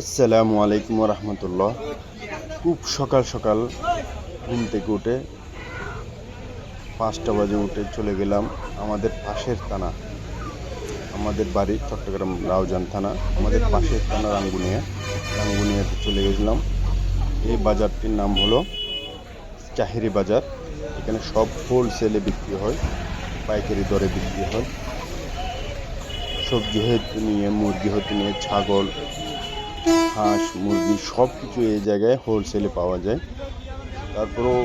আসসালামু আলাইকুম রহমতুল্লাহ খুব সকাল সকাল ঘুম থেকে উঠে পাঁচটা বাজে উঠে চলে গেলাম আমাদের পাশের থানা, আমাদের বাড়ি চট্টগ্রাম রাউজান থানা, আমাদের পাশের থানা রাঙ্গুনিয়া। রাঙ্গুনিয়াতে চলে গেছিলাম। এই বাজারটির নাম হলো চাহেরি বাজার। এখানে সব হোলসেলে বিক্রি হয়, পাইকারি দরে বিক্রি হয়। সবজি হতে নিয়ে, মুরগি হতে নিয়ে, ছাগল হাঁস মুরগি সব কিছু এই জায়গায় হোলসেলে পাওয়া যায়। তারপরেও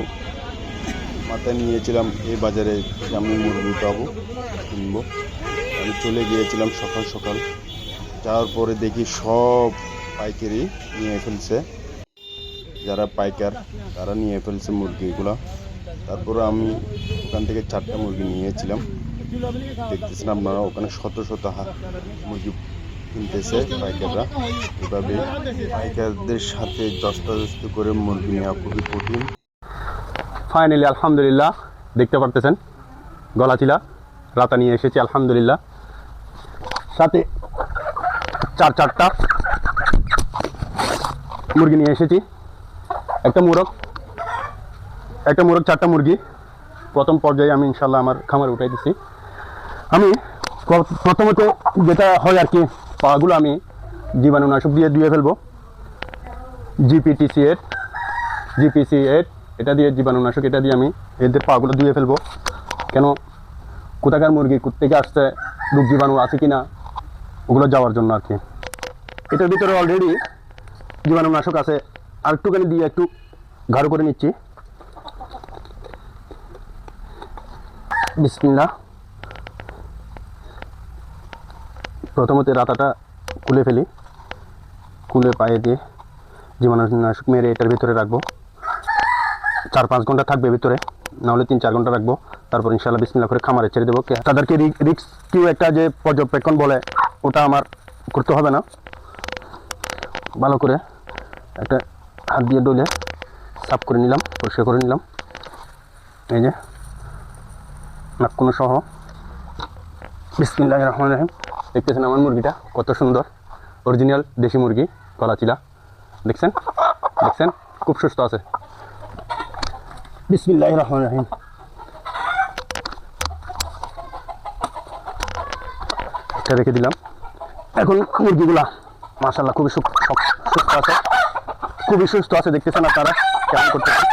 মাথায় নিয়েছিলাম, এই বাজারে আমি মুরগি পাবো, কিনবো। আমি চলে গিয়েছিলাম সকাল সকাল। যাওয়ার পরে দেখি সব পাইকারি নিয়ে ফেলছে। যারা পাইকার, তারা নিয়ে ফেলছে মুরগিগুলো। তারপরে আমি ওখান থেকে চারটা মুরগি নিয়েছিলাম। দেখতেছেন আপনারা, ওখানে শত শত মুরগি কিনতেছে পাইকাররা। এভাবে পাইকারদের সাথে দস্তাদস্তি করে মুরগি নেওয়া খুবই কঠিন। ফাইনালি আলহামদুলিল্লাহ, দেখতে পারতেছেন গলা গলাচিলা, রাতা নিয়ে এসেছি, আলহামদুলিল্লাহ। সাথে চার চারটা মুরগি নিয়ে এসেছি। একটা মুরগ একটা মুরগ, চারটা মুরগি। প্রথম পর্যায়ে আমি ইনশাল্লাহ আমার খামারে উঠাই দিচ্ছি আমি প্রথমত যেটা হয় আর কি পাগুলো আমি জীবাণুনাশক দিয়ে ধুয়ে ফেলব। জিপিটিসি এর জিপিসি এইট এটা দিয়ে জীবাণুনাশক এটা দিয়ে আমি এদের পাগুলো ধুয়ে ফেলব। কেন? কোথাকার মুরগি থেকে আসছে, রোগ জীবাণু আছে কি না ওগুলো যাওয়ার জন্য আর কি। এটার ভিতরে অলরেডি জীবাণুনাশক আছে। আর একটুখানি দিয়ে একটু গাঢ় করে নিচ্ছি। বিসমিল্লা প্রথমত রাতাটা খুলে ফেলি। খুলে পায়ে দিয়ে জীবাণুনাশক মেরে এটার ভিতরে রাখব। চার পাঁচ ঘণ্টা থাকবে ভিতরে, নাহলে তিন চার ঘণ্টা রাখব। তারপর ইনশাল্লাহ বিসমিল্লা করে খামারে ছেড়ে দেবো। তাদেরকে রিক্স কেউ একটা যে পর্যবেক্ষণ বলে, ওটা আমার করতে হবে না। ভালো করে একটা হাত দিয়ে ডলে সাফ করে নিলাম, পরিষ্কার করে নিলাম। এই যে, নাক কোনো সহ। বিসমিল্লাহ রহমান রহিম। দেখতেছেন আমার মুরগিটা, কত সুন্দর অরিজিনাল দেশি মুরগি, কলাচিলা। দেখছেন? দেখছেন? খুব সুস্থ আছে। বিসমিল্লাহ রহমান রহিম। এটা রেখে দিলাম। এখন মুরগিগুলা মাসাল্লাহ খুবই সুস্থ আছে। খুবই সুস্থ আছে, দেখতেছেন আপনারা? কেমন করতেছে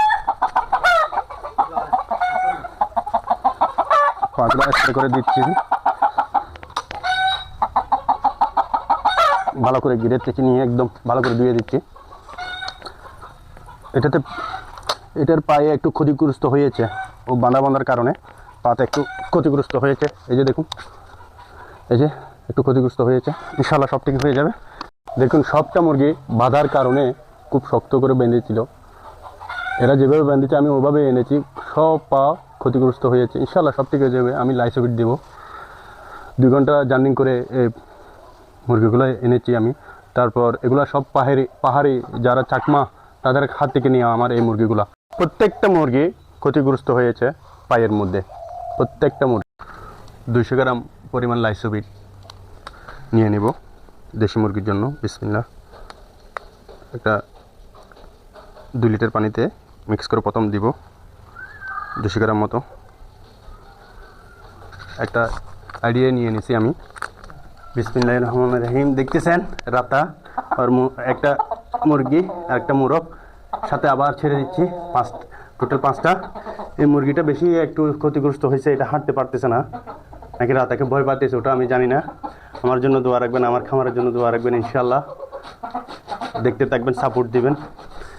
পাঁচগুলো স্প্রে করে দিচ্ছি। ভালো করে গিরের থেকে নিয়ে একদম ভালো করে ধুয়ে দিচ্ছি। এটাতে, এটার পায়ে একটু ক্ষতিগ্রস্ত হয়েছে ও বাঁধা বাঁধার কারণে পাতে একটু ক্ষতিগ্রস্ত হয়েছে। এই যে দেখুন, এই যে একটু ক্ষতিগ্রস্ত হয়েছে। ইনশাল্লাহ সব ঠিক হয়ে যাবে। দেখুন, সবটা মুরগি বাঁধার কারণে খুব শক্ত করে বেঁধেছিল। এরা যেভাবে বেঁধেছে, আমি ওভাবে এনেছি, সব পা ক্ষতিগ্রস্ত হয়েছে। ইনশাল্লাহ সব ঠিক হয়ে যাবে, আমি লাইসোবিট দেবো। দুই ঘণ্টা জার্নিং করে মুরগিগুলো এনেছি আমি। তারপর এগুলো সব পাহাড়ি পাহাড়ি যারা চাকমা, তাদের হাত থেকে নিয়ে আমার এই মুরগিগুলো। প্রত্যেকটা মুরগি ক্ষতিগ্রস্ত হয়েছে পায়ের মধ্যে। প্রত্যেকটা মুরগি। দুইশো গ্রাম পরিমাণ লাইসোবিট নিয়ে নেব দেশি মুরগির জন্য বিসমিল্লা একটা দুই লিটার পানিতে মিক্স করে প্রথম দিব দুশো গ্রাম মতো। একটা আইডিয়া নিয়ে নিছি আমি। বিসমিল্লাহ রহমান রহিম। দেখতেছেন, রাতা আর একটা মুরগি আর একটা মুরগ। সাথে আবার ছেড়ে দিচ্ছি, পাঁচ টোটাল পাঁচটা। এই মুরগিটা বেশি একটু ক্ষতিগ্রস্ত হয়েছে, এটা হাঁটতে পারতেছে না। নাকি রাতাকে ভয় পাতেছে ওটা আমি জানি না। আমার জন্য দোয়া রাখবেন, আমার খামারের জন্য দোয়া রাখবেন ইনশাল্লাহ দেখতে থাকবেন সাপোর্ট দিবেন।